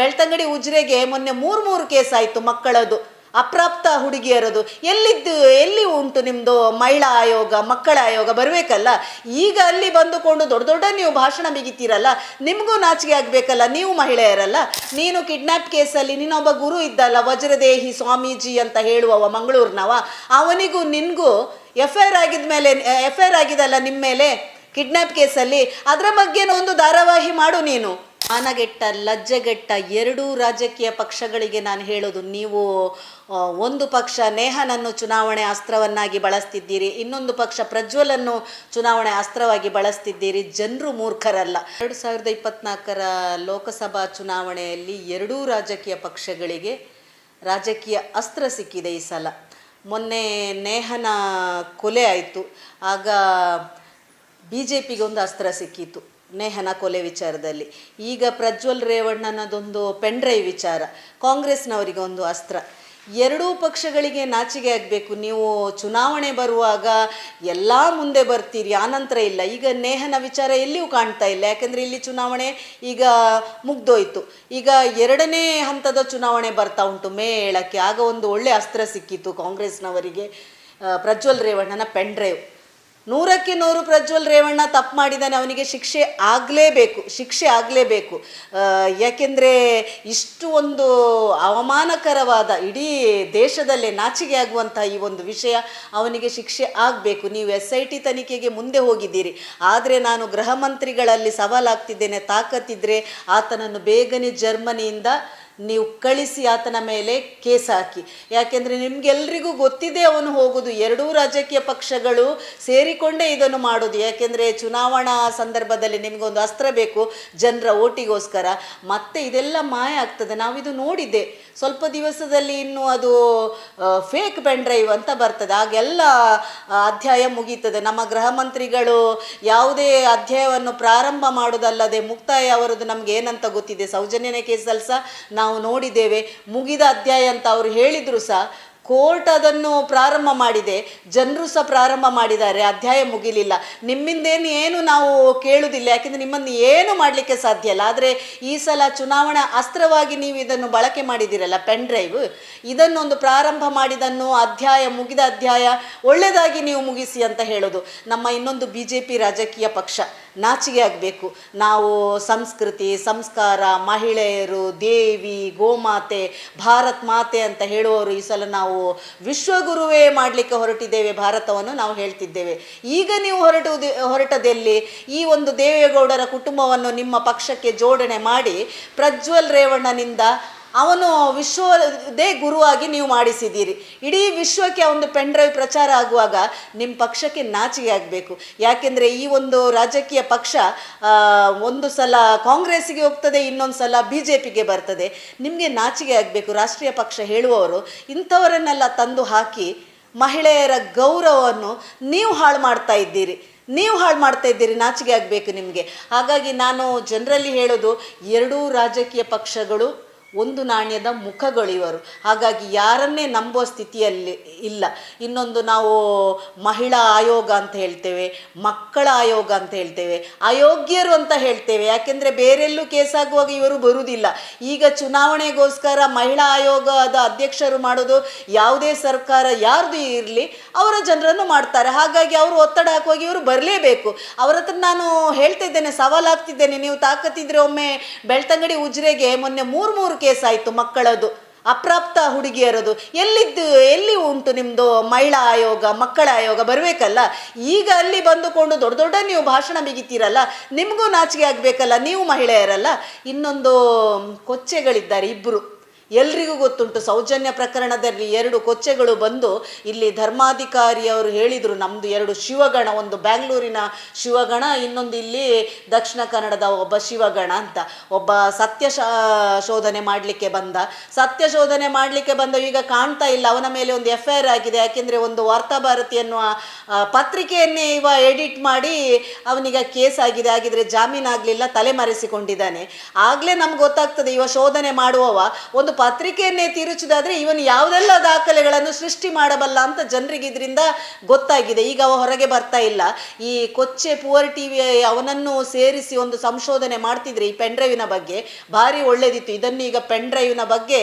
ಬೆಳ್ತಂಗಡಿ ಉಜ್ರೆಗೆ ಮೊನ್ನೆ ಮೂರು ಮೂರು ಕೇಸ್ ಆಯಿತು ಮಕ್ಕಳದು, ಅಪ್ರಾಪ್ತ ಹುಡುಗಿಯರದು. ಎಲ್ಲಿದ್ದು, ಎಲ್ಲಿ ಉಂಟು ನಿಮ್ಮದು ಮಹಿಳಾ ಆಯೋಗ, ಮಕ್ಕಳ ಆಯೋಗ? ಬರಬೇಕಲ್ಲ? ಈಗ ಅಲ್ಲಿ ಬಂದುಕೊಂಡು ದೊಡ್ಡ ದೊಡ್ಡ ನೀವು ಭಾಷಣ ಬಿಗಿತೀರಲ್ಲ ನಿಮಗೂ ನಾಚಿಕೆ ಆಗಬೇಕಲ್ಲ, ನೀವು ಮಹಿಳೆಯರಲ್ಲ. ನೀನು ಕಿಡ್ನಾಪ್ ಕೇಸಲ್ಲಿ ನೀನೊಬ್ಬ ಗುರು ಇದ್ದಲ್ಲ, ವಜ್ರದೇಹಿ ಸ್ವಾಮೀಜಿ ಅಂತ ಹೇಳುವವ ಮಂಗಳೂರಿನವ. ಅವನಿಗೂ ನಿನಗೂ ಎಫ್ ಐ ಆರ್ ಆಗಿದ ಮೇಲೆ ಎಫ್ ಐ ಆರ್ ಆಗಿದಲ್ಲ ನಿಮ್ಮ ಮೇಲೆ ಕಿಡ್ನಾಪ್ ಕೇಸಲ್ಲಿ? ಅದರ ಬಗ್ಗೆನೂ ಒಂದು ಧಾರಾವಾಹಿ ಮಾಡು ನೀನು. ಮಾನಗೆಟ್ಟ ಲಜ್ಜೆಗೆಟ್ಟ ಎರಡೂ ರಾಜಕೀಯ ಪಕ್ಷಗಳಿಗೆ ನಾನು ಹೇಳೋದು, ನೀವು ಒಂದು ಪಕ್ಷ ನೇಹನನ್ನು ಚುನಾವಣೆ ಅಸ್ತ್ರವನ್ನಾಗಿ ಬಳಸ್ತಿದ್ದೀರಿ, ಇನ್ನೊಂದು ಪಕ್ಷ ಪ್ರಜ್ವಲನ್ನು ಚುನಾವಣೆ ಅಸ್ತ್ರವಾಗಿ ಬಳಸ್ತಿದ್ದೀರಿ, ಜನರು ಮೂರ್ಖರಲ್ಲ. ಎರಡು ಸಾವಿರದ ಇಪ್ಪತ್ನಾಲ್ಕರ ಲೋಕಸಭಾ ಚುನಾವಣೆಯಲ್ಲಿ ಎರಡೂ ರಾಜಕೀಯ ಪಕ್ಷಗಳಿಗೆ ರಾಜಕೀಯ ಅಸ್ತ್ರ ಸಿಕ್ಕಿದೆ ಈ ಸಲ. ಮೊನ್ನೆ ನೇಹನ ಕೊಲೆ ಆಯಿತು, ಆಗ ಬಿ ಜೆ ಪಿಗೆ ಒಂದು ಅಸ್ತ್ರ ಸಿಕ್ಕಿತು ನೇಹನ ಕೊಲೆ ವಿಚಾರದಲ್ಲಿ. ಈಗ ಪ್ರಜ್ವಲ್ ರೇವಣ್ಣನದೊಂದು ಪೆಂಡ್ರೈ ವಿಚಾರ, ಕಾಂಗ್ರೆಸ್ನವರಿಗೆ ಒಂದು ಅಸ್ತ್ರ. ಎರಡೂ ಪಕ್ಷಗಳಿಗೆ ನಾಚಿಗೆ ಆಗಬೇಕು. ನೀವು ಚುನಾವಣೆ ಬರುವಾಗ ಎಲ್ಲ ಮುಂದೆ ಬರ್ತೀರಿ, ಆನಂತರ ಇಲ್ಲ. ಈಗ ನೇಹನ ವಿಚಾರ ಎಲ್ಲಿಯೂ ಕಾಣ್ತಾ ಇಲ್ಲ. ಯಾಕೆಂದರೆ ಇಲ್ಲಿ ಚುನಾವಣೆ ಈಗ ಮುಗ್ದೋಯ್ತು. ಈಗ ಎರಡನೇ ಹಂತದ ಚುನಾವಣೆ ಬರ್ತಾ ಉಂಟು. ಮೇಳಕ್ಕೆ ಆಗ ಒಂದು ಒಳ್ಳೆ ಅಸ್ತ್ರ ಸಿಕ್ಕಿತ್ತು ಕಾಂಗ್ರೆಸ್ನವರಿಗೆ ಪ್ರಜ್ವಲ್ ರೇವಣ್ಣನ ಪೆಂಡ್ರೈವ್ ನೂರಕ್ಕೆ ನೂರು ಪ್ರಜ್ವಲ್ ರೇವಣ್ಣ ತಪ್ಪು ಮಾಡಿದ್ದಾನೆ ಅವನಿಗೆ ಶಿಕ್ಷೆ ಆಗಲೇಬೇಕು ಶಿಕ್ಷೆ ಆಗಲೇಬೇಕು. ಯಾಕೆಂದರೆ ಇಷ್ಟು ಒಂದು ಅವಮಾನಕರವಾದ ಇಡೀ ದೇಶದಲ್ಲೇ ನಾಚಿಕೆ ಆಗುವಂಥ ಈ ಒಂದು ವಿಷಯ ಅವನಿಗೆ ಶಿಕ್ಷೆ ಆಗಬೇಕು. ನೀವು ಎಸ್ ಐ ಟಿ ತನಿಖೆಗೆ ಮುಂದೆ ಹೋಗಿದ್ದೀರಿ. ಆದರೆ ನಾನು ಗೃಹ ಮಂತ್ರಿಗಳಲ್ಲಿ ಸವಾಲಾಗ್ತಿದ್ದೇನೆ ತಾಕತ್ತಿದ್ದರೆ ಆತನನ್ನು ಬೇಗನೆ ಜರ್ಮನಿಯಿಂದ ನೀವು ಕಳಿಸಿ ಆತನ ಮೇಲೆ ಕೇಸ್ ಹಾಕಿ. ಯಾಕೆಂದರೆ ನಿಮ್ಗೆಲ್ರಿಗೂ ಗೊತ್ತಿದೆ ಅವನು ಹೋಗುದು. ಎರಡೂ ರಾಜಕೀಯ ಪಕ್ಷಗಳು ಸೇರಿಕೊಂಡೇ ಇದನ್ನು ಮಾಡೋದು. ಯಾಕೆಂದರೆ ಚುನಾವಣಾ ಸಂದರ್ಭದಲ್ಲಿ ನಿಮಗೊಂದು ಅಸ್ತ್ರ ಬೇಕು. ಜನರ ಓಟಿಗೋಸ್ಕರ. ಮತ್ತೆ ಇದೆಲ್ಲ ಮಾಯ ಆಗ್ತದೆ. ನಾವಿದು ನೋಡಿದ್ದೆ. ಸ್ವಲ್ಪ ದಿವಸದಲ್ಲಿ ಇನ್ನು ಅದು ಫೇಕ್ ಪೆನ್ ಡ್ರೈವ್ ಅಂತ ಬರ್ತದೆ. ಆಗೆಲ್ಲ ಅಧ್ಯಾಯ ಮುಗೀತದೆ. ನಮ್ಮ ಗೃಹ ಮಂತ್ರಿಗಳು ಯಾವುದೇ ಅಧ್ಯಾಯವನ್ನು ಪ್ರಾರಂಭ ಮಾಡೋದಲ್ಲದೆ ಮುಕ್ತಾಯ ಅವರದ್ದು ನಮ್ಗೆ ಏನಂತ ಗೊತ್ತಿದೆ? ಸೌಜನ್ಯನ ಕೇಸಲ್ಲಿ ಸಹ ನಾವು ನೋಡಿದ್ದೇವೆ. ಮುಗಿದ ಅಧ್ಯಾಯ ಅಂತ ಅವರು ಹೇಳಿದ್ರು ಸಹ. ಕೋರ್ಟ್ ಅದನ್ನು ಪ್ರಾರಂಭ ಮಾಡಿದೆ. ಜನರು ಸಹ ಪ್ರಾರಂಭ ಮಾಡಿದ್ದಾರೆ. ಅಧ್ಯಾಯ ಮುಗಿಲಿಲ್ಲ. ನಿಮ್ಮಿಂದೇನು ಏನು ನಾವು ಕೇಳುವುದಿಲ್ಲ ಯಾಕೆಂದರೆ ನಿಮ್ಮನ್ನು ಏನು ಮಾಡಲಿಕ್ಕೆ ಸಾಧ್ಯ ಇಲ್ಲ. ಆದರೆ ಈ ಸಲ ಚುನಾವಣಾ ಅಸ್ತ್ರವಾಗಿ ನೀವು ಇದನ್ನು ಬಳಕೆ ಮಾಡಿದ್ದೀರಲ್ಲ, ಪೆನ್ ಡ್ರೈವ್. ಇದನ್ನೊಂದು ಪ್ರಾರಂಭ ಮಾಡಿದನ್ನು ಅಧ್ಯಾಯ ಮುಗಿದ ಅಧ್ಯಾಯ ಒಳ್ಳೆಯದಾಗಿ ನೀವು ಮುಗಿಸಿ ಅಂತ ಹೇಳೋದು. ನಮ್ಮ ಇನ್ನೊಂದು ಬಿ ಜೆ ಪಿ ರಾಜಕೀಯ ಪಕ್ಷ. ನಾಚಿಕೆ ಆಗಬೇಕು. ನಾವು ಸಂಸ್ಕೃತಿ, ಸಂಸ್ಕಾರ, ಮಹಿಳೆಯರು, ದೇವಿ, ಗೋಮಾತೆ, ಭಾರತ್ ಮಾತೆ ಅಂತ ಹೇಳುವವರು ಈ ಸಲ ನಾವು ವಿಶ್ವಗುರುವೇ ಮಾಡಲಿಕ್ಕೆ ಹೊರಟಿದ್ದೇವೆ ಭಾರತವನ್ನು ನಾವು ಹೇಳ್ತಿದ್ದೇವೆ. ಈಗ ನೀವು ಹೊರಟುವುದು ಹೊರಟದಲ್ಲಿ? ಈ ಒಂದು ದೇವೇಗೌಡರ ಕುಟುಂಬವನ್ನು ನಿಮ್ಮ ಪಕ್ಷಕ್ಕೆ ಜೋಡಣೆ ಮಾಡಿ ಪ್ರಜ್ವಲ್ ರೇವಣ್ಣನಿಂದ ಅವನು ವಿಶ್ವದೇ ಗುರುವಾಗಿ ನೀವು ಮಾಡಿಸಿದ್ದೀರಿ. ಇಡೀ ವಿಶ್ವಕ್ಕೆ ಒಂದು ಪೆನ್ ಡ್ರೈವ್ ಪ್ರಚಾರ ಆಗುವಾಗ ನಿಮ್ಮ ಪಕ್ಷಕ್ಕೆ ನಾಚಿಗೆ ಆಗಬೇಕು. ಯಾಕೆಂದರೆ ಈ ಒಂದು ರಾಜಕೀಯ ಪಕ್ಷ ಒಂದು ಸಲ ಕಾಂಗ್ರೆಸ್ಗೆ ಹೋಗ್ತದೆ, ಇನ್ನೊಂದು ಸಲ ಬಿ ಜೆ ಪಿಗೆ ಬರ್ತದೆ. ನಿಮಗೆ ನಾಚಿಗೆ ಆಗಬೇಕು. ರಾಷ್ಟ್ರೀಯ ಪಕ್ಷ ಹೇಳುವವರು ಇಂಥವರನ್ನೆಲ್ಲ ತಂದು ಹಾಕಿ ಮಹಿಳೆಯರ ಗೌರವವನ್ನು ನೀವು ಹಾಳು ಮಾಡ್ತಾ ಇದ್ದೀರಿ. ನೀವು ಹಾಳು ಮಾಡ್ತಾ ಇದ್ದೀರಿ ನಾಚಿಗೆ ಆಗಬೇಕು ನಿಮಗೆ. ಹಾಗಾಗಿ ನಾನು ಜನರಲ್ಲಿ ಹೇಳೋದು, ಎರಡೂ ರಾಜಕೀಯ ಪಕ್ಷಗಳು ಒಂದು ನಾಣ್ಯದ ಮುಖಗಳಿವರು. ಹಾಗಾಗಿ ಯಾರನ್ನೇ ನಂಬುವ ಸ್ಥಿತಿಯಲ್ಲಿ ಇಲ್ಲ. ಇನ್ನೊಂದು ನಾವು ಮಹಿಳಾ ಆಯೋಗ ಅಂತ ಹೇಳ್ತೇವೆ, ಮಕ್ಕಳ ಆಯೋಗ ಅಂತ ಹೇಳ್ತೇವೆ, ಅಯೋಗ್ಯರು ಅಂತ ಹೇಳ್ತೇವೆ. ಯಾಕೆಂದರೆ ಬೇರೆಲ್ಲೂ ಕೇಸಾಗುವಾಗ ಇವರು ಬರುವುದಿಲ್ಲ. ಈಗ ಚುನಾವಣೆಗೋಸ್ಕರ ಮಹಿಳಾ ಆಯೋಗದ ಅಧ್ಯಕ್ಷರು ಮಾಡೋದು ಯಾವುದೇ ಸರ್ಕಾರ ಯಾರ್ದು ಇರಲಿ, ಅವರ ಜನರನ್ನು ಮಾಡ್ತಾರೆ. ಹಾಗಾಗಿ ಅವರು ಒತ್ತಡ ಹಾಕುವಾಗ ಇವರು ಬರಲೇಬೇಕು. ಅವ್ರ ಹತ್ರ ನಾನು ಹೇಳ್ತಾ ಇದ್ದೇನೆ, ಸವಾಲಾಗ್ತಿದ್ದೇನೆ. ನೀವು ತಾಕತ್ತಿದ್ರೆ ಒಮ್ಮೆ ಬೆಳ್ತಂಗಡಿ ಉಜ್ರೆಗೆ ಮೊನ್ನೆ ಮೂರು ಮೂರು ಕೇಸ್ ಆಯಿತು ಮಕ್ಕಳದು, ಅಪ್ರಾಪ್ತ ಹುಡುಗಿಯರದು. ಎಲ್ಲಿದ್ದು, ಎಲ್ಲಿ ಉಂಟು ನಿಮ್ಮದು ಮಹಿಳಾ ಆಯೋಗ, ಮಕ್ಕಳ ಆಯೋಗ? ಬರಬೇಕಲ್ಲ? ಈಗ ಅಲ್ಲಿ ಬಂದುಕೊಂಡು ದೊಡ್ಡ ದೊಡ್ಡ ನೀವು ಭಾಷಣ ಬಿಗಿತೀರಲ್ಲ ನಿಮಗೂ ನಾಚಿಕೆ ಆಗಬೇಕಲ್ಲ, ನೀವು ಮಹಿಳೆಯರಲ್ಲ? ಇನ್ನೊಂದು ಕೊಚ್ಚೆಗಳಿದ್ದಾರೆ ಇಬ್ಬರು ಎಲ್ರಿಗೂ ಗೊತ್ತುಂಟು. ಸೌಜನ್ಯ ಪ್ರಕರಣದಲ್ಲಿ ಎರಡು ಕೊಚ್ಚೆಗಳು ಬಂದು ಇಲ್ಲಿ ಧರ್ಮಾಧಿಕಾರಿಯವರು ಹೇಳಿದರು ನಮ್ಮದು ಎರಡು ಶಿವಗಣ, ಒಂದು ಬ್ಯಾಂಗ್ಳೂರಿನ ಶಿವಗಣ, ಇನ್ನೊಂದು ಇಲ್ಲಿ ದಕ್ಷಿಣ ಕನ್ನಡದ ಒಬ್ಬ ಶಿವಗಣ ಅಂತ. ಒಬ್ಬ ಸತ್ಯ ಶೋಧನೆ ಮಾಡಲಿಕ್ಕೆ ಬಂದ. ಸತ್ಯ ಶೋಧನೆ ಮಾಡಲಿಕ್ಕೆ ಬಂದ ಈಗ ಕಾಣ್ತಾ ಇಲ್ಲ. ಅವನ ಮೇಲೆ ಒಂದು ಎಫ್ ಐ ಆರ್ ಆಗಿದೆ. ಯಾಕೆಂದರೆ ಒಂದು ವಾರ್ತಾಭಾರತಿ ಎನ್ನುವ ಪತ್ರಿಕೆಯನ್ನೇ ಇವ ಎಡಿಟ್ ಮಾಡಿ ಅವನಿಗೆ ಕೇಸ್ ಆಗಿದೆ. ಆಗಿದ್ರೆ ಜಾಮೀನಾಗಲಿಲ್ಲ ತಲೆಮರೆಸಿಕೊಂಡಿದ್ದಾನೆ. ಆಗಲೇ ನಮ್ಗೆ ಗೊತ್ತಾಗ್ತದೆ, ಇವ ಶೋಧನೆ ಮಾಡುವವ ಒಂದು ಪತ್ರಿಕೆಯನ್ನೇ ತಿರುಚುದಾದ್ರೆ ಇವನು ಯಾವುದೆಲ್ಲ ದಾಖಲೆಗಳನ್ನು ಸೃಷ್ಟಿ ಮಾಡಬಲ್ಲ ಅಂತ ಜನರಿಗೆ ಇದರಿಂದ ಗೊತ್ತಾಗಿದೆ. ಈಗ ಅವ ಹೊರಗೆ ಬರ್ತಾ ಇಲ್ಲ. ಈ ಕೊಚ್ಚೆ ಪುವರ್ ಟಿವಿ ಅವನನ್ನು ಸೇರಿಸಿ ಒಂದು ಸಂಶೋಧನೆ ಮಾಡ್ತಿದ್ರೆ ಈ ಪೆನ್ಡ್ರೈವಿನ ಬಗ್ಗೆ ಭಾರಿ ಒಳ್ಳೇದಿತ್ತು. ಇದನ್ನು ಈಗ ಪೆನ್ ಡ್ರೈವಿನ ಬಗ್ಗೆ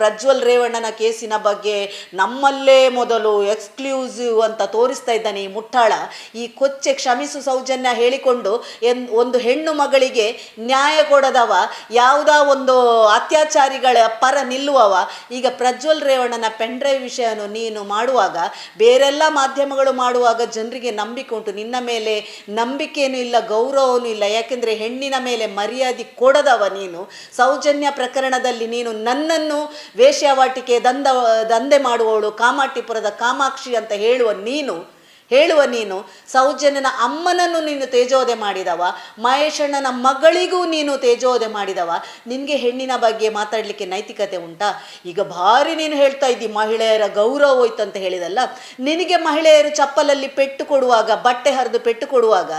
ಪ್ರಜ್ವಲ್ ರೇವಣ್ಣನ ಕೇಸಿನ ಬಗ್ಗೆ ನಮ್ಮಲ್ಲೇ ಮೊದಲು ಎಕ್ಸ್ಕ್ಲೂಸಿವ್ ಅಂತ ತೋರಿಸ್ತಾ ಇದ್ದಾನೆ ಈ ಮುಟ್ಟಾಳ. ಈ ಕೊಚ್ಚೆ ಕ್ಷಮಿಸು ಸೌಜನ್ಯ ಹೇಳಿಕೊಂಡು ಎನ್, ಒಂದು ಹೆಣ್ಣು ಮಗಳಿಗೆ ನ್ಯಾಯ ಕೊಡದವ. ಯಾವುದೋ ಒಂದು ಅತ್ಯಾಚಾರಿಗಳ ಪರ ನಿಲ್ಲುವವ? ಈಗ ಪ್ರಜ್ವಲ್ ರೇವಣ್ಣನ ಪೆನ್ ಡ್ರೈವ್ ವಿಷಯವನ್ನು ನೀನು ಮಾಡುವಾಗ, ಬೇರೆಲ್ಲ ಮಾಧ್ಯಮಗಳು ಮಾಡುವಾಗ ಜನರಿಗೆ ನಂಬಿಕೆ ಉಂಟು. ನಿನ್ನ ಮೇಲೆ ನಂಬಿಕೆಯೂ ಇಲ್ಲ, ಗೌರವನೂ ಇಲ್ಲ. ಯಾಕೆಂದರೆ ಹೆಣ್ಣಿನ ಮೇಲೆ ಮರ್ಯಾದೆ ಕೊಡದವ ನೀನು. ಸೌಜನ್ಯ ಪ್ರಕರಣದಲ್ಲಿ ನೀನು ನನ್ನನ್ನು ವೇಶ್ಯಾವಾಟಿಕೆ ದಂದ, ದಂಧೆ ಮಾಡುವವಳು, ಕಾಮಾಟಿಪುರದ ಕಾಮಾಕ್ಷಿ ಅಂತ ಹೇಳುವ ನೀನು. ಹೇಳುವ ನೀನು, ಸೌಜನ್ಯನ ಅಮ್ಮನನ್ನು ನೀನು ತೇಜೋದೆ ಮಾಡಿದವ, ಮಹೇಶಣ್ಣನ ಮಗಳಿಗೂ ನೀನು ತೇಜೋದೆ ಮಾಡಿದವ. ನಿನಗೆ ಹೆಣ್ಣಿನ ಬಗ್ಗೆ ಮಾತಾಡಲಿಕ್ಕೆ ನೈತಿಕತೆ ಉಂಟಾ? ಈಗ ಭಾರಿ ನೀನು ಹೇಳ್ತಾ ಇದ್ದಿ, ಮಹಿಳೆಯರ ಗೌರವ ಹೋಯ್ತು ಅಂತ ಹೇಳಿದಲ್ಲ. ನಿನಗೆ ಮಹಿಳೆಯರು ಚಪ್ಪಲಲ್ಲಿ ಪೆಟ್ಟು ಕೊಡುವಾಗ, ಬಟ್ಟೆ ಹರಿದು ಪೆಟ್ಟು ಕೊಡುವಾಗ,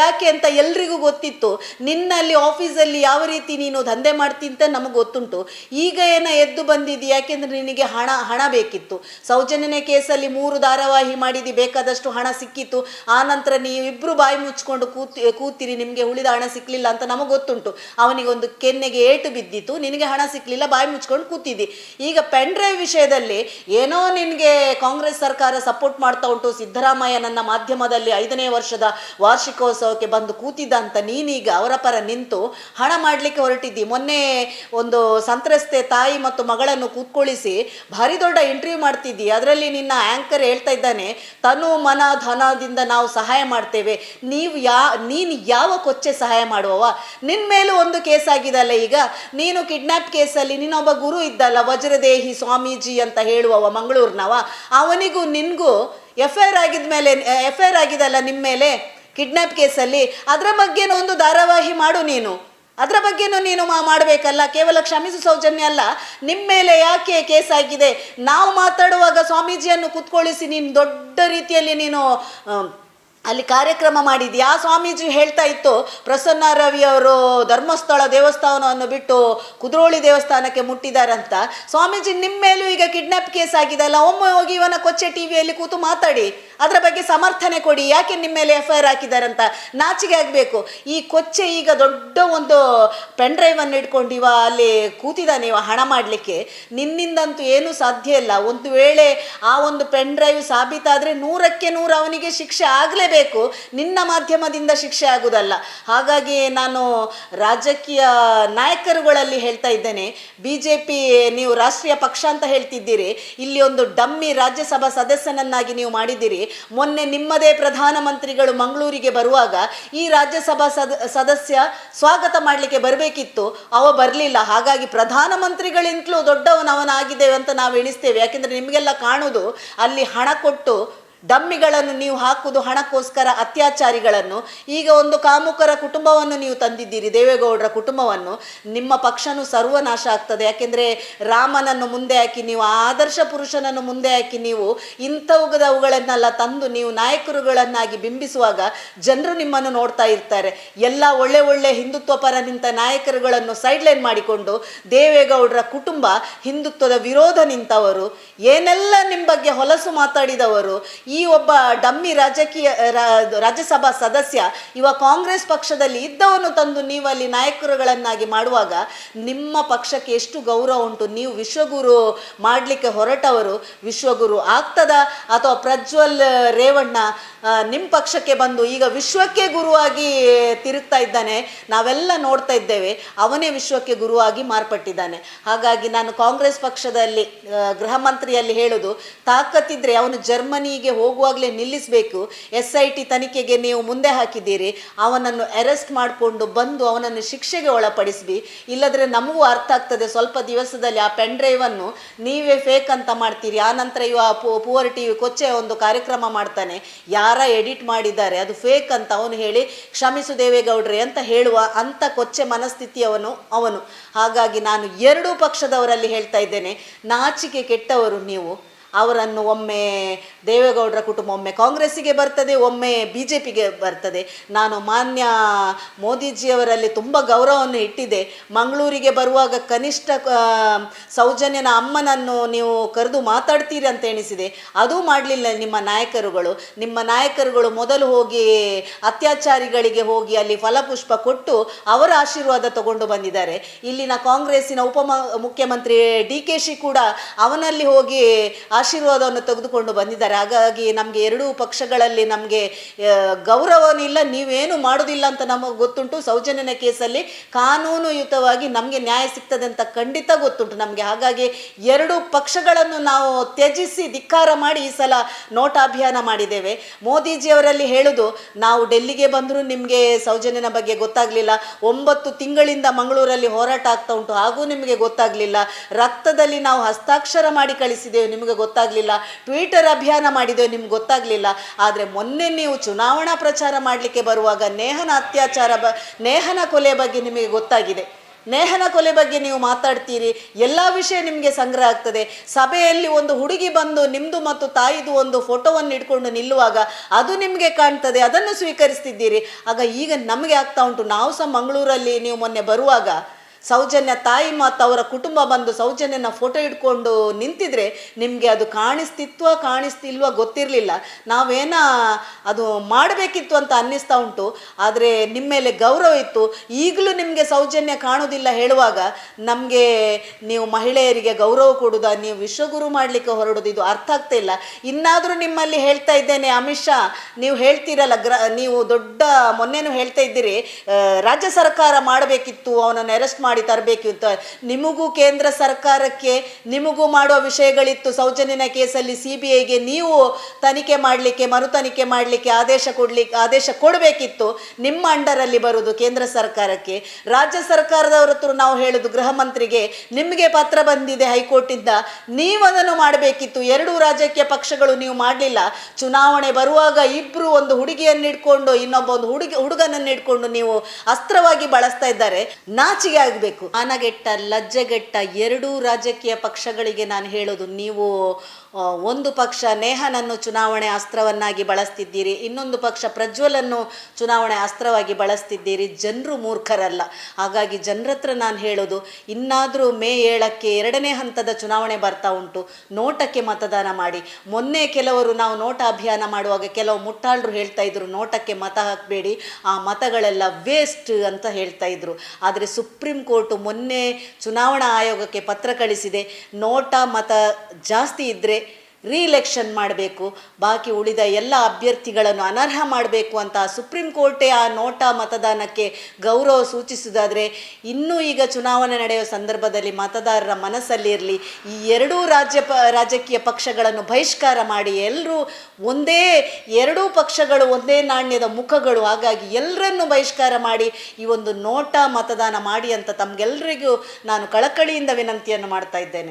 ಯಾಕೆ ಅಂತ ಎಲ್ರಿಗೂ ಗೊತ್ತಿತ್ತು. ನಿನ್ನಲ್ಲಿ ಆಫೀಸಲ್ಲಿ ಯಾವ ರೀತಿ ನೀನು ದಂಧೆ ಮಾಡ್ತೀನಿ ಅಂತ ನಮಗೆ ಗೊತ್ತುಂಟು. ಈಗ ಏನ ಎದ್ದು ಬಂದಿದ್ದಿ, ಯಾಕೆಂದ್ರೆ ನಿನಗೆ ಹಣ ಹಣ ಬೇಕಿತ್ತು. ಸೌಜನ್ಯನ ಕೇಸಲ್ಲಿ ಮೂರು ಧಾರಾವಾಹಿ ಮಾಡಿದಿ, ಬೇಕಾದಷ್ಟು ಸಿಕ್ಕಿತ್ತು. ಆ ನಂತರ ನೀವಿಬ್ರು ಬಾಯಿ ಮುಚ್ಕೊಂಡು ಕೂತಿ, ಕೂತಿರಿ, ನಿಮಗೆ ಉಳಿದ ಹಣ ಸಿಕ್ಕಲಿಲ್ಲ ಅಂತ ನಮಗೆ ಗೊತ್ತುಂಟು. ಅವನಿಗೆ ಒಂದು ಕೆನ್ನೆಗೆ ಏಟು ಬಿದ್ದಿತ್ತು, ನಿನಗೆ ಹಣ ಸಿಕ್ಕಲಿಲ್ಲ ಬಾಯಿ ಮುಚ್ಕೊಂಡು ಕೂತಿದ್ದಿ. ಈಗ ಪೆನ್ ಡ್ರೈವ್ ವಿಷಯದಲ್ಲಿ ಏನೋ ನಿನಗೆ ಕಾಂಗ್ರೆಸ್ ಸರ್ಕಾರ ಸಪೋರ್ಟ್ ಮಾಡ್ತಾ ಉಂಟು. ಸಿದ್ದರಾಮಯ್ಯ ನನ್ನ ಮಾಧ್ಯಮದಲ್ಲಿ ಐದನೇ ವರ್ಷದ ವಾರ್ಷಿಕೋತ್ಸವಕ್ಕೆ ಬಂದು ಕೂತಿದ್ದ ಅಂತ ನೀನೀಗ ಅವರ ಪರ ನಿಂತು ಹಣ ಮಾಡಲಿಕ್ಕೆ ಹೊರಟಿದ್ದಿ. ಮೊನ್ನೆ ಒಂದು ಸಂತ್ರಸ್ತೆ ತಾಯಿ ಮತ್ತು ಮಗಳನ್ನು ಕೂತ್ಕೊಳ್ಳಿಸಿ ಭಾರಿ ದೊಡ್ಡ ಇಂಟರ್ವ್ಯೂ ಮಾಡ್ತಿದ್ದಿ. ಅದರಲ್ಲಿ ನಿನ್ನ ಆಂಕರ್ ಹೇಳ್ತಾ ಇದ್ದಾನೆ, ತನು ಮನ ಧನದಿಂದ ನಾವು ಸಹಾಯ ಮಾಡ್ತೇವೆ. ನೀವು ಯಾ, ನೀನು ಯಾವ ಕೊಚ್ಚೆ ಸಹಾಯ ಮಾಡುವವ? ನಿನ್ನ ಮೇಲೂ ಒಂದು ಕೇಸ್ ಆಗಿದಲ್ಲ ಈಗ. ನೀನು ಕಿಡ್ನಾಪ್ ಕೇಸಲ್ಲಿ ನೀನೊಬ್ಬ ಗುರು ಇದ್ದಲ್ಲ, ವಜ್ರದೇಹಿ ಸ್ವಾಮೀಜಿ ಅಂತ ಹೇಳುವವ ಮಂಗಳೂರಿನವ. ಅವನಿಗೂ ನಿನಗೂ ಎಫ್ ಐ ಆರ್ ಆಗಿದ ಮೇಲೆ ಎಫ್ ಐ ಆರ್ ಆಗಿದಲ್ಲ ನಿಮ್ಮ ಮೇಲೆ? ಕಿಡ್ನಾಪ್ ಕೇಸಲ್ಲಿ. ಅದರ ಬಗ್ಗೆನೂ ಒಂದು ಧಾರಾವಾಹಿ ಮಾಡು ನೀನು. ಅದರ ಬಗ್ಗೆನೂ ನೀನು ಮಾಡಬೇಕಲ್ಲ. ಕೇವಲ ಕ್ಷಮಿಸು ಸೌಜನ್ಯ ಅಲ್ಲ. ನಿಮ್ಮ ಮೇಲೆ ಯಾಕೆ ಕೇಸ್ ಆಗಿದೆ? ನಾವು ಮಾತಾಡುವಾಗ ಸ್ವಾಮೀಜಿಯನ್ನು ಕುತ್ಕೊಳ್ಳಿಸಿ ನೀನು ದೊಡ್ಡ ರೀತಿಯಲ್ಲಿ ನೀನು ಅಲ್ಲಿ ಕಾರ್ಯಕ್ರಮ ಮಾಡಿದ್ಯಾ? ಸ್ವಾಮೀಜಿ ಹೇಳ್ತಾ ಇತ್ತು, ಪ್ರಸನ್ನ ರವಿಯವರು ಧರ್ಮಸ್ಥಳ ದೇವಸ್ಥಾನವನ್ನು ಬಿಟ್ಟು ಕುದ್ರೋಳಿ ದೇವಸ್ಥಾನಕ್ಕೆ ಮುಟ್ಟಿದಾರಂತ. ಸ್ವಾಮೀಜಿ ನಿಮ್ಮ ಮೇಲೂ ಈಗ ಕಿಡ್ನಾಪ್ ಕೇಸ್ ಆಗಿದೆ ಅಲ್ಲ. ಒಮ್ಮೆ ಹೋಗಿ ಇವನ ಕೊಚ್ಚೆ ಟಿವಿಯಲ್ಲಿ ಕೂತು ಮಾತಾಡಿ. ಅದರ ಬಗ್ಗೆ ಸಮರ್ಥನೆ ಕೊಡಿ, ಯಾಕೆ ನಿಮ್ಮ ಮೇಲೆ ಎಫ್ ಐ ಆರ್ ಹಾಕಿದಾರಂತ? ನಾಚಿಗೆ ಆಗಬೇಕು. ಈ ಕೊಚ್ಚೆ ಈಗ ದೊಡ್ಡ ಒಂದು ಪೆನ್ ಡ್ರೈವ್ ಅನ್ನು ಇಟ್ಕೊಂಡು ಇವ ಅಲ್ಲಿ ಕೂತಿದ್ದಾನೆ ಇವ ಹಣ ಮಾಡಲಿಕ್ಕೆ. ನಿನ್ನಿಂದಂತೂ ಏನೂ ಸಾಧ್ಯ ಇಲ್ಲ. ಒಂದು ವೇಳೆ ಆ ಒಂದು ಪೆನ್ ಡ್ರೈವ್ ಸಾಬೀತಾದರೆ ನೂರಕ್ಕೆ ನೂರು ಅವನಿಗೆ ಶಿಕ್ಷೆ ಆಗಲೇಬೇಕು. ನಿನ್ನ ಮಾಧ್ಯಮದಿಂದ ಶಿಕ್ಷೆ ಆಗುವುದಲ್ಲ ಹಾಗಾಗಿ ನಾನು ರಾಜಕೀಯ ನಾಯಕರುಗಳಲ್ಲಿ ಹೇಳ್ತಾ ಇದ್ದೇನೆ ಬಿ ಜೆ ಪಿ ನೀವು ರಾಷ್ಟ್ರೀಯ ಪಕ್ಷ ಅಂತ ಹೇಳ್ತಿದ್ದೀರಿ. ಇಲ್ಲಿ ಒಂದು ಡಮ್ಮಿ ರಾಜ್ಯಸಭಾ ಸದಸ್ಯನನ್ನಾಗಿ ನೀವು ಮಾಡಿದ್ದೀರಿ. ಮೊನ್ನೆ ನಿಮ್ಮದೇ ಪ್ರಧಾನಮಂತ್ರಿಗಳು ಮಂಗಳೂರಿಗೆ ಬರುವಾಗ ಈ ರಾಜ್ಯಸಭಾ ಸದ, ಸದಸ್ಯ ಸ್ವಾಗತ ಮಾಡಲಿಕ್ಕೆ ಬರಬೇಕಿತ್ತು. ಅವ ಬರಲಿಲ್ಲ. ಹಾಗಾಗಿ ಪ್ರಧಾನಮಂತ್ರಿಗಳಿಂತಲೂ ದೊಡ್ಡವನವನಾಗಿದ್ದೇವೆ ಅಂತ ನಾವು ಎಣಿಸ್ತೇವೆ. ಯಾಕೆಂದರೆ ನಿಮಗೆಲ್ಲ ಕಾಣೋದು ಅಲ್ಲಿ ಹಣ ಕೊಟ್ಟು ಡಮ್ಮಿಗಳನ್ನು ನೀವು ಹಾಕುವುದು ಹಣಕ್ಕೋಸ್ಕರ ಅತ್ಯಾಚಾರಿಗಳನ್ನು. ಈಗ ಒಂದು ಕಾಮುಕರ ಕುಟುಂಬವನ್ನು ನೀವು ತಂದಿದ್ದೀರಿ, ದೇವೇಗೌಡರ ಕುಟುಂಬವನ್ನು. ನಿಮ್ಮ ಪಕ್ಷನೂ ಸರ್ವನಾಶ ಆಗ್ತದೆ. ಯಾಕೆಂದರೆ ರಾಮನನ್ನು ಮುಂದೆ ಹಾಕಿ ನೀವು, ಆದರ್ಶ ಪುರುಷನನ್ನು ಮುಂದೆ ಹಾಕಿ ನೀವು ಇಂಥವುಗದವುಗಳನ್ನೆಲ್ಲ ತಂದು ನೀವು ನಾಯಕರುಗಳನ್ನಾಗಿ ಬಿಂಬಿಸುವಾಗ ಜನರು ನಿಮ್ಮನ್ನು ನೋಡ್ತಾ ಇರ್ತಾರೆ. ಎಲ್ಲ ಒಳ್ಳೆ ಒಳ್ಳೆ ಹಿಂದುತ್ವ ಪರ ನಿಂತ ನಾಯಕರುಗಳನ್ನು ಸೈಡ್ಲೈನ್ ಮಾಡಿಕೊಂಡು ದೇವೇಗೌಡರ ಕುಟುಂಬ ಹಿಂದುತ್ವದ ವಿರೋಧ ನಿಂತವರು, ಏನೆಲ್ಲ ನಿಮ್ಮ ಬಗ್ಗೆ ಹೊಲಸು ಮಾತಾಡಿದವರು ಈ ಒಬ್ಬ ಡಮ್ಮಿ ರಾಜಕೀಯ ರಾಜ್ಯಸಭಾ ಸದಸ್ಯ ಇವ ಕಾಂಗ್ರೆಸ್ ಪಕ್ಷದಲ್ಲಿ ಇದ್ದವನು ತಂದು ನೀವು ಅಲ್ಲಿ ನಾಯಕರುಗಳನ್ನಾಗಿ ಮಾಡುವಾಗ ನಿಮ್ಮ ಪಕ್ಷಕ್ಕೆ ಎಷ್ಟು ಗೌರವ ಉಂಟು? ನೀವು ವಿಶ್ವಗುರು ಮಾಡಲಿಕ್ಕೆ ಹೊರಟವರು ವಿಶ್ವಗುರು ಆಗ್ತದ? ಅಥವಾ ಪ್ರಜ್ವಲ್ ರೇವಣ್ಣ ನಿಮ್ಮ ಪಕ್ಷಕ್ಕೆ ಬಂದು ಈಗ ವಿಶ್ವಕ್ಕೆ ಗುರುವಾಗಿ ತಿರುಗ್ತಾ ಇದ್ದಾನೆ, ನಾವೆಲ್ಲ ನೋಡ್ತಾ ಇದ್ದೇವೆ, ಅವನೇ ವಿಶ್ವಕ್ಕೆ ಗುರುವಾಗಿ ಮಾರ್ಪಟ್ಟಿದ್ದಾನೆ. ಹಾಗಾಗಿ ನಾನು ಕಾಂಗ್ರೆಸ್ ಪಕ್ಷದಲ್ಲಿ ಗೃಹ ಮಂತ್ರಿಯಲ್ಲಿ ಹೇಳೋದು, ತಾಕತ್ತಿದ್ರೆ ಅವನು ಜರ್ಮನಿಗೆ ಹೋಗುವಾಗಲೇ ನಿಲ್ಲಿಸಬೇಕು. ಎಸ್ ಐ ಟಿ ತನಿಖೆಗೆ ನೀವು ಮುಂದೆ ಹಾಕಿದ್ದೀರಿ. ಅವನನ್ನು ಅರೆಸ್ಟ್ ಮಾಡಿಕೊಂಡು ಬಂದು ಅವನನ್ನು ಶಿಕ್ಷೆಗೆ ಒಳಪಡಿಸ್ಬಿ. ಇಲ್ಲದ್ರೆ ನಮಗೂ ಅರ್ಥ ಆಗ್ತದೆ ಸ್ವಲ್ಪ ದಿವಸದಲ್ಲಿ ಆ ಪೆನ್ ಡ್ರೈವನ್ನು ನೀವೇ ಫೇಕ್ ಅಂತ ಮಾಡ್ತೀರಿ. ಆ ನಂತರ ಇವ ಪುವರ್ ಟಿ ವಿ ಕೊಚ್ಚೆ ಒಂದು ಕಾರ್ಯಕ್ರಮ ಮಾಡ್ತಾನೆ. ಯಾರ ಎಡಿಟ್ ಮಾಡಿದ್ದಾರೆ? ಅದು ಫೇಕ್ ಅಂತ ಅವನು ಹೇಳಿ, ಕ್ಷಮಿಸು ದೇವೇಗೌಡ್ರೆ ಅಂತ ಹೇಳುವ ಅಂಥ ಕೊಚ್ಚೆ ಮನಸ್ಥಿತಿಯವನು ಅವನು. ಹಾಗಾಗಿ ನಾನು ಎರಡೂ ಪಕ್ಷದವರಲ್ಲಿ ಹೇಳ್ತಾ ಇದ್ದೇನೆ, ನಾಚಿಕೆ ಕೆಟ್ಟವರು ನೀವು. ಅವರನ್ನು ಒಮ್ಮೆ ದೇವೇಗೌಡರ ಕುಟುಂಬ, ಒಮ್ಮೆ ಕಾಂಗ್ರೆಸ್ಸಿಗೆ ಬರ್ತದೆ, ಒಮ್ಮೆ ಬಿ ಜೆ ಪಿಗೆ ಬರ್ತದೆ. ನಾನು ಮಾನ್ಯ ಮೋದಿಜಿಯವರಲ್ಲಿ ತುಂಬ ಗೌರವವನ್ನು ಇಟ್ಟಿದೆ ಮಂಗಳೂರಿಗೆ ಬರುವಾಗ ಕನಿಷ್ಠ ಸೌಜನ್ಯನ ಅಮ್ಮನನ್ನು ನೀವು ಕರೆದು ಮಾತಾಡ್ತೀರಿ ಅಂತ ಎಣಿಸಿದೆ. ಅದೂ ಮಾಡಲಿಲ್ಲ ನಿಮ್ಮ ನಾಯಕರುಗಳು. ನಿಮ್ಮ ನಾಯಕರುಗಳು ಮೊದಲು ಹೋಗಿ ಅತ್ಯಾಚಾರಿಗಳಿಗೆ ಹೋಗಿ ಅಲ್ಲಿ ಫಲಪುಷ್ಪ ಕೊಟ್ಟು ಅವರ ಆಶೀರ್ವಾದ ತಗೊಂಡು ಬಂದಿದ್ದಾರೆ. ಇಲ್ಲಿನ ಕಾಂಗ್ರೆಸ್ಸಿನ ಉಪ ಮುಖ್ಯಮಂತ್ರಿ ಡಿ ಕೆ ಶಿ ಕೂಡ ಅವನಲ್ಲಿ ಹೋಗಿ ಆಶೀರ್ವಾದವನ್ನು ತೆಗೆದುಕೊಂಡು ಬಂದಿದ್ದಾರೆ. ಹಾಗಾಗಿ ನಮಗೆ ಎರಡೂ ಪಕ್ಷಗಳಲ್ಲಿ ನಮಗೆ ಗೌರವನಿಲ್ಲ, ನೀವೇನು ಮಾಡೋದಿಲ್ಲ ಅಂತ ನಮಗೆ ಗೊತ್ತುಂಟು. ಸೌಜನ್ಯನ ಕೇಸಲ್ಲಿ ಕಾನೂನುಯುತವಾಗಿ ನಮಗೆ ನ್ಯಾಯ ಸಿಗ್ತದೆ ಅಂತ ಖಂಡಿತ ಗೊತ್ತುಂಟು ನಮಗೆ. ಹಾಗಾಗಿ ಎರಡು ಪಕ್ಷಗಳನ್ನು ನಾವು ತ್ಯಜಿಸಿ ಧಿಕ್ಕಾರ ಮಾಡಿ ಈ ಸಲ ನೋಟ ಅಭಿಯಾನ ಮಾಡಿದ್ದೇವೆ. ಮೋದಿಜಿಯವರಲ್ಲಿ ಹೇಳುದು, ನಾವು ಡೆಲ್ಲಿಗೆ ಬಂದರೂ ನಿಮಗೆ ಸೌಜನ್ಯನ ಬಗ್ಗೆ ಗೊತ್ತಾಗಲಿಲ್ಲ. ಒಂಬತ್ತು ತಿಂಗಳಿಂದ ಮಂಗಳೂರಲ್ಲಿ ಹೋರಾಟ ಆಗ್ತಾ ಉಂಟು, ಹಾಗೂ ನಿಮಗೆ ಗೊತ್ತಾಗಲಿಲ್ಲ. ರಕ್ತದಲ್ಲಿ ನಾವು ಹಸ್ತಾಕ್ಷರ ಮಾಡಿ ಕಳಿಸಿದ್ದೇವೆ, ನಿಮಗೆ ಗೊತ್ತಾಗಲಿಲ್ಲ. ಟ್ವಿಟರ್ ಅಭಿಯಾನ ಮಾಡಿದೆ ನಿಮ್ಗೆ ಗೊತ್ತಾಗಲಿಲ್ಲ. ಆದರೆ ಮೊನ್ನೆ ನೀವು ಚುನಾವಣಾ ಪ್ರಚಾರ ಮಾಡಲಿಕ್ಕೆ ಬರುವಾಗ ನೇಹನ ಅತ್ಯಾಚಾರ ಬ, ನೇಹನ ಕೊಲೆ ಬಗ್ಗೆ ನಿಮಗೆ ಗೊತ್ತಾಗಿದೆ. ನೇಹನ ಕೊಲೆ ಬಗ್ಗೆ ನೀವು ಮಾತಾಡ್ತೀರಿ. ಎಲ್ಲ ವಿಷಯ ನಿಮಗೆ ಸಂಗ್ರಹ ಆಗ್ತದೆ. ಸಭೆಯಲ್ಲಿ ಒಂದು ಹುಡುಗಿ ಬಂದು ನಿಮ್ಮದು ಮತ್ತು ತಾಯಿದು ಒಂದು ಫೋಟೋವನ್ನು ಇಟ್ಕೊಂಡು ನಿಲ್ಲುವಾಗ ಅದು ನಿಮಗೆ ಕಾಣ್ತದೆ, ಅದನ್ನು ಸ್ವೀಕರಿಸ್ತಿದ್ದೀರಿ. ಆಗ ಈಗ ನಮಗೆ ಆಗ್ತಾ ಉಂಟು. ನಾವು ಸಹ ಮಂಗಳೂರಲ್ಲಿ ನೀವು ಮೊನ್ನೆ ಬರುವಾಗ ಸೌಜನ್ಯ ತಾಯಿ ಮತ್ತು ಅವರ ಕುಟುಂಬ ಬಂದು ಸೌಜನ್ಯನ ಫೋಟೋ ಇಟ್ಕೊಂಡು ನಿಂತಿದ್ರೆ ನಿಮಗೆ ಅದು ಕಾಣಿಸ್ತಿತ್ವ ಕಾಣಿಸ್ತಿಲ್ವ ಗೊತ್ತಿರಲಿಲ್ಲ. ನಾವೇನ ಅದು ಮಾಡಬೇಕಿತ್ತು ಅಂತ ಅನ್ನಿಸ್ತಾ ಉಂಟು. ಆದರೆ ನಿಮ್ಮ ಮೇಲೆ ಗೌರವ ಇತ್ತು. ಈಗಲೂ ನಿಮಗೆ ಸೌಜನ್ಯ ಕಾಣೋದಿಲ್ಲ ಹೇಳುವಾಗ ನಮಗೆ ನೀವು ಮಹಿಳೆಯರಿಗೆ ಗೌರವ ಕೊಡುದ, ನೀವು ವಿಶ್ವಗುರು ಮಾಡಲಿಕ್ಕೆ ಹೊರಡೋದು, ಇದು ಅರ್ಥ ಆಗ್ತಾ ಇಲ್ಲ. ಇನ್ನಾದರೂ ನಿಮ್ಮಲ್ಲಿ ಹೇಳ್ತಾ ಇದ್ದೇನೆ ಅಮಿತ್ ಶಾ, ನೀವು ಹೇಳ್ತೀರಲ್ಲ ಗ್ರ, ನೀವು ದೊಡ್ಡ ಮೊನ್ನೆನೂ ಹೇಳ್ತಾ ಇದ್ದೀರಿ ರಾಜ್ಯ ಸರ್ಕಾರ ಮಾಡಬೇಕಿತ್ತು, ಅವನನ್ನು ಅರೆಸ್ಟ್ ತರಬೇಕಿತ್ತು ನಿಮಗೂ ಕೇಂದ್ರ ಸರ್ಕಾರಕ್ಕೆ ನಿಮಗೂ ಮಾಡುವ ವಿಷಯಗಳಿತ್ತು. ಸೌಜನ್ಯನ ಕೇಸಲ್ಲಿ ಸಿ ಬಿ ಐಗೆ ನೀವು ತನಿಖೆ ಮಾಡಲಿಕ್ಕೆ, ಮರು ತನಿಖೆ ಮಾಡಲಿಕ್ಕೆ ಆದೇಶ ಕೊಡ್ಲಿಕ್ಕೆ ಆದೇಶ ಕೊಡಬೇಕಿತ್ತು. ನಿಮ್ಮ ಅಂಡರಲ್ಲಿ ಬರುವುದು ಕೇಂದ್ರ ಸರ್ಕಾರಕ್ಕೆ. ರಾಜ್ಯ ಸರ್ಕಾರದವರ ಹತ್ರ ನಾವು ಹೇಳುದು ಗೃಹ ಮಂತ್ರಿಗೆ, ನಿಮಗೆ ಪತ್ರ ಬಂದಿದೆ ಹೈಕೋರ್ಟಿಂದ, ನೀವು ಅದನ್ನು ಮಾಡಬೇಕಿತ್ತು. ಎರಡೂ ರಾಜಕೀಯ ಪಕ್ಷಗಳು ನೀವು ಮಾಡಲಿಲ್ಲ. ಚುನಾವಣೆ ಬರುವಾಗ ಇಬ್ಬರು ಒಂದು ಹುಡುಗಿಯನ್ನು ಇಟ್ಕೊಂಡು ಇನ್ನೊಬ್ಬ ಒಂದು ಹುಡುಗಿ, ಹುಡುಗನನ್ನು ಇಟ್ಕೊಂಡು ನೀವು ಅಸ್ತ್ರವಾಗಿ ಬಳಸ್ತಾ ಇದ್ದಾರೆ. ನಾಚಿಗೆ ಆಗಬೇಕು ಆನಗೆಟ್ಟ ಲಜ್ಜೆಗೆಟ್ಟ ಎರಡೂ ರಾಜಕೀಯ ಪಕ್ಷಗಳಿಗೆ ನಾನು ಹೇಳೋದು ನೀವು ಒಂದು ಪಕ್ಷ ನೇಹನನ್ನು ಚುನಾವಣೆ ಅಸ್ತ್ರವನ್ನಾಗಿ ಬಳಸ್ತಿದ್ದೀರಿ, ಇನ್ನೊಂದು ಪಕ್ಷ ಪ್ರಜ್ವಲನ್ನು ಚುನಾವಣೆ ಅಸ್ತ್ರವಾಗಿ ಬಳಸ್ತಿದ್ದೀರಿ, ಜನರು ಮೂರ್ಖರಲ್ಲ. ಹಾಗಾಗಿ ಜನರತ್ರ ನಾನು ಹೇಳೋದು, ಇನ್ನಾದರೂ ಮೇ ಏಳಕ್ಕೆ ಎರಡನೇ ಹಂತದ ಚುನಾವಣೆ ಬರ್ತಾ ಉಂಟು, ನೋಟಕ್ಕೆ ಮತದಾನ ಮಾಡಿ. ಮೊನ್ನೆ ಕೆಲವರು ನಾವು ನೋಟ ಅಭಿಯಾನ ಮಾಡುವಾಗ ಕೆಲವು ಮುಟ್ಟಾಳರು ಹೇಳ್ತಾ ಇದ್ರು, ನೋಟಕ್ಕೆ ಮತ ಹಾಕಬೇಡಿ, ಆ ಮತಗಳೆಲ್ಲ ವೇಸ್ಟ್ ಅಂತ ಹೇಳ್ತಾ ಇದ್ರು. ಆದರೆ ಸುಪ್ರೀಂ ಕೋರ್ಟ್ ಮೊನ್ನೆ ಚುನಾವಣಾ ಆಯೋಗಕ್ಕೆ ಪತ್ರ ಕಳಿಸಿದೆ, ನೋಟ ಮತ ಜಾಸ್ತಿ ಇದ್ದರೆ ರೀಎಲೆಕ್ಷನ್ ಮಾಡಬೇಕು, ಬಾಕಿ ಉಳಿದ ಎಲ್ಲ ಅಭ್ಯರ್ಥಿಗಳನ್ನು ಅನರ್ಹ ಮಾಡಬೇಕು ಅಂತ ಸುಪ್ರೀಂ ಕೋರ್ಟೇ ಆ ನೋಟಾ ಮತದಾನಕ್ಕೆ ಗೌರವ ಸೂಚಿಸುವುದಾದರೆ ಇನ್ನೂ ಈಗ ಚುನಾವಣೆ ನಡೆಯುವ ಸಂದರ್ಭದಲ್ಲಿ ಮತದಾರರ ಮನಸ್ಸಲ್ಲಿರಲಿ, ಈ ಎರಡೂ ರಾಜ್ಯ ಪ, ರಾಜಕೀಯ ಪಕ್ಷಗಳನ್ನು ಬಹಿಷ್ಕಾರ ಮಾಡಿ ಎಲ್ಲರೂ ಒಂದೇ, ಎರಡೂ ಪಕ್ಷಗಳು ಒಂದೇ ನಾಣ್ಯದ ಮುಖಗಳು, ಹಾಗಾಗಿ ಎಲ್ಲರನ್ನು ಬಹಿಷ್ಕಾರ ಮಾಡಿ ಈ ಒಂದು ನೋಟಾ ಮತದಾನ ಮಾಡಿ ಅಂತ ತಮಗೆಲ್ಲರಿಗೂ ನಾನು ಕಳಕಳಿಯಿಂದ ವಿನಂತಿಯನ್ನು ಮಾಡ್ತಾ ಇದ್ದೇನೆ.